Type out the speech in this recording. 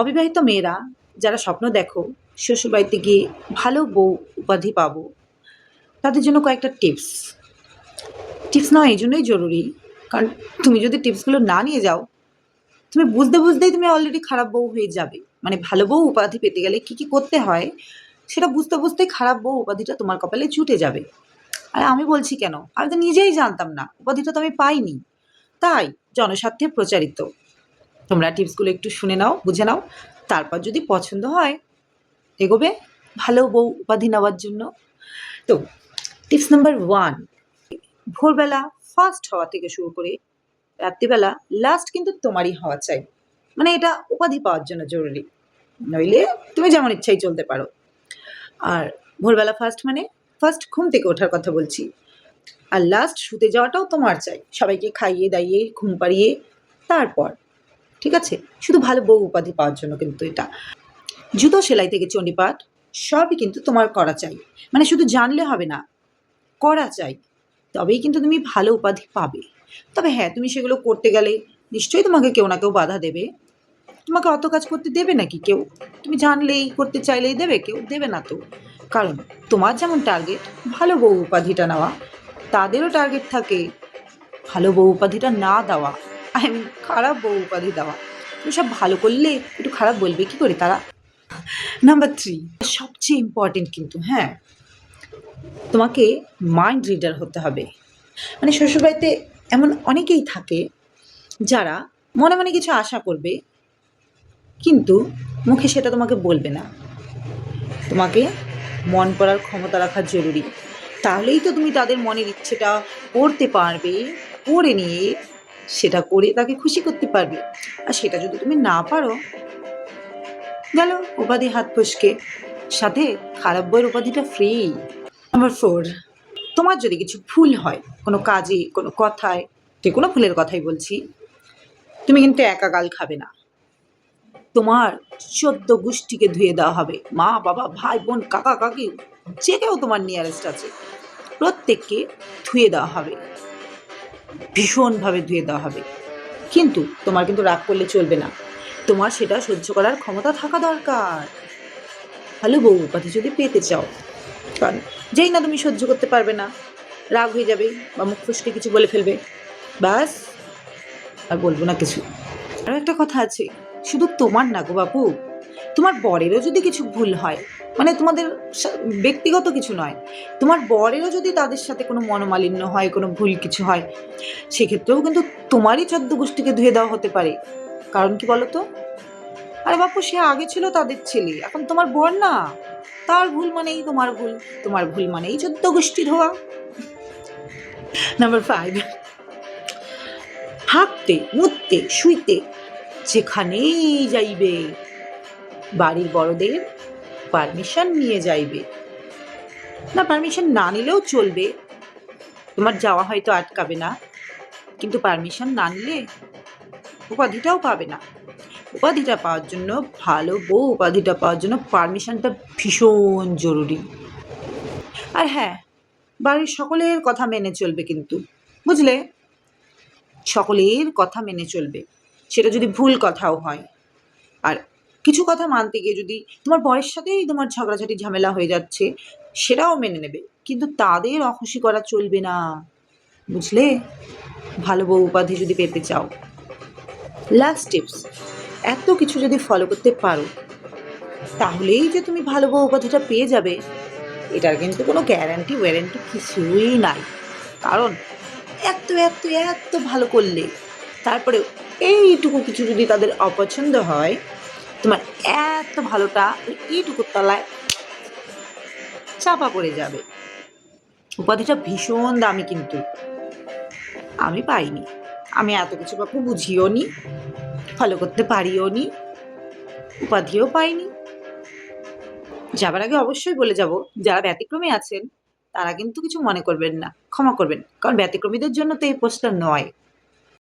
অবিবাহিত মেয়েরা যারা স্বপ্ন দেখো, শ্বশুরবাড়িতে গিয়ে ভালো বউ উপাধি পাবো। তাদের জন্য কয়েকটা টিপস। টিপস নেওয়া এই জন্যই জরুরি, কারণ তুমি যদি টিপসগুলো না নিয়ে যাও, তুমি বুঝতে বুঝতেই তুমি অলরেডি খারাপ বউ হয়ে যাবে। মানে ভালো বউ উপাধি পেতে গেলে কী কী করতে হয়, সেটা বুঝতে বুঝতেই খারাপ বউ উপাধিটা তোমার কপালে জুটে যাবে। আর আমি বলছি কেন? আমি তো নিজেই জানতাম না, উপাধিটা তো আমি পাইনি। তাই জনস্বার্থে প্রচারিত। তোমরা টিপসগুলো একটু শুনে নাও, বুঝে নাও। তারপর যদি পছন্দ হয়, এগোবে। ভালো বউ উপাধি নেওয়ার জন্য। তো, টিপস নাম্বার ওয়ান, ভোরবেলা ফার্স্ট হওয়া থেকে শুরু করে রাত্রিবেলা লাস্ট কিন্তু তোমারই হওয়া চাই। মানে এটা উপাধি পাওয়ার জন্য জরুরি। নইলে তুমি যেমন ইচ্ছাই চলতে পারো। আর ভোরবেলা ফার্স্ট মানে ফার্স্ট ঘুম থেকে ওঠার কথা বলছি। আর লাস্ট শুতে যাওয়াটাও তোমার চাই। সবাইকে খাইয়ে দাইয়ে, ঘুম পাড়িয়ে, তারপর ঠিক আছে? শুধু ভালো বউ উপাধি পাওয়ার জন্য কিন্তু এটা। জুতো সেলাই থেকে চণ্ডীপাঠ, সবই কিন্তু তোমার করা চাই। মানে শুধু জানলে হবে না, করা চাই। তবেই কিন্তু তুমি ভালো উপাধি পাবে। তবে হ্যাঁ তুমি সেগুলো করতে গেলে নিশ্চয়ই তোমাকে কেউ না কেউ বাধা দেবে। তোমাকে অত কাজ করতে দেবে নাকি কেউ? তুমি জানলেই করতে চাইলেই দেবে, কেউ দেবে না তো। কারণ তোমার যেমন টার্গেট ভালো বউ উপাধিটা নেওয়া, তাদেরও টার্গেট থাকে ভালো বউ উপাধিটা না দেওয়া। আই মিন খারাপ বউ উপাধি দেওয়া। তুমি সব ভালো করলে একটু খারাপ বলবে, কি করে তারা? নাম্বার থ্রি সবচেয়ে ইম্পর্টেন্ট কিন্তু হ্যাঁ তোমাকে মাইন্ড রিডার হতে হবে। মানে শ্বশুরবাড়িতে এমন অনেকেই থাকে যারা মনে মনে কিছু আশা করবে, কিন্তু মুখে সেটা তোমাকে বলবে না। তোমাকে মন পড়ার ক্ষমতা রাখা জরুরি। তাহলেই তো তুমি তাদের মনের ইচ্ছেটা করতে পারবে, করে নিয়ে সেটা করে তাকে খুশি করতে পারবে। আর সেটা যদি তুমি না পারো, গেল উপাধি হাত ফসকে সাথে খারাপ বইয়ের উপাধিটা ফ্রি নাম্বার ফোর তোমার যদি কিছু ভুল হয়, কোনো কাজে, কোনো কথায়, যে কোনো ভুলের কথাই বলছি, তুমি কিন্তু একা গাল খাবে না। তোমার চোদ্দ গোষ্ঠীকে ধুয়ে দেওয়া হবে। মা, বাবা, ভাই, বোন, কাকা, কাকি, যে কেউ তোমার নিয়ারেস্ট আছে। প্রত্যেককে ধুয়ে দেওয়া হবে। ভীষণভাবে ধুয়ে দেওয়া হবে। কিন্তু তোমার কিন্তু রাগ করলে চলবে না। তোমার সেটা সহ্য করার ক্ষমতা থাকা দরকার। ভালো বউ উপাধি যদি পেতে চাও, কারণ যেই না তুমি সহ্য করতে পারবে না, রাগ হয়ে যাবে বা মুখ ফুসকে কিছু বলে ফেলবে। ব্যাস, আর বলব না কিছু। আরও একটা কথা আছে, শুধু তোমার না গো বাপু তোমার বরেরও যদি কিছু ভুল হয় মানে তোমাদের ব্যক্তিগত কিছু নয়, তোমার বরেরও যদি তাদের সাথে কোনো মনোমালিন্য হয়, কোনো ভুল কিছু হয়, সেক্ষেত্রেও কিন্তু তোমারই চোদ্দ গোষ্ঠীকে ধুয়ে দেওয়া হতে পারে। কারণ কি বলো তো? আরে বাপু, সে আগে ছিল তাদের ছেলে, এখন তোমার বর না। তার ভুল মানেই তোমার ভুল তোমার ভুল মানেই চোদ্দ গোষ্ঠী ধোয়া। নাম্বার ফাইভ হাঁকতে মুততে, শুইতে, যেখানেই যাইবে বাড়ির বড়দের পারমিশন নিয়ে যাইবে। না পারমিশন না নিলেও চলবে। তোমার যাওয়া হয়তো আটকাবে না। কিন্তু পারমিশন না নিলে উপাধিটাও পাবে না। উপাধিটা পাওয়ার জন্য, ভালো বউ উপাধিটা পাওয়ার জন্য পারমিশনটা ভীষণ জরুরি। আর হ্যাঁ বাড়ির সকলের কথা মেনে চলবে কিন্তু। বুঝলে? সকলের কথা মেনে চলবে। সেটা যদি ভুল কথাও হয়। আর কিছু কথা মানতে গিয়ে যদি তোমার বরের সাথেই তোমার ঝগড়াঝাটি, ঝামেলা হয়ে যাচ্ছে, সেটাও মেনে নেবে। কিন্তু তাদের অখুশি করা চলবে না, বুঝলে? ভালো বউ উপাধি যদি পেতে চাও। লাস্ট টিপস এত কিছু যদি ফলো করতে পারো, তাহলেই যে তুমি ভালো বউ উপাধিটা পেয়ে যাবে, এটার কিন্তু কোনো গ্যারান্টি ওয়ারেন্টি কিছুই নাই। কারণ এত এত এত ভালো করলে তারপরে এইটুকু কিছু যদি তাদের অপছন্দ হয় তোমার এত ভালোটা এইটুকুর তলায় চাপা পড়ে যাবে। উপাধিটা ভীষণ দামি কিন্তু। আমি পাইনি। আমি এত কিছু বাপু বুঝিও নি ফলো করতে পারিও নি, উপাধিও পাইনি। যাবার আগে অবশ্যই বলে যাব, যারা ব্যতিক্রমী আছেন, তারা কিন্তু কিছু মনে করবেন না, ক্ষমা করবেন। কারণ ব্যতিক্রমীদের জন্য তো এই পোস্টটা নয়।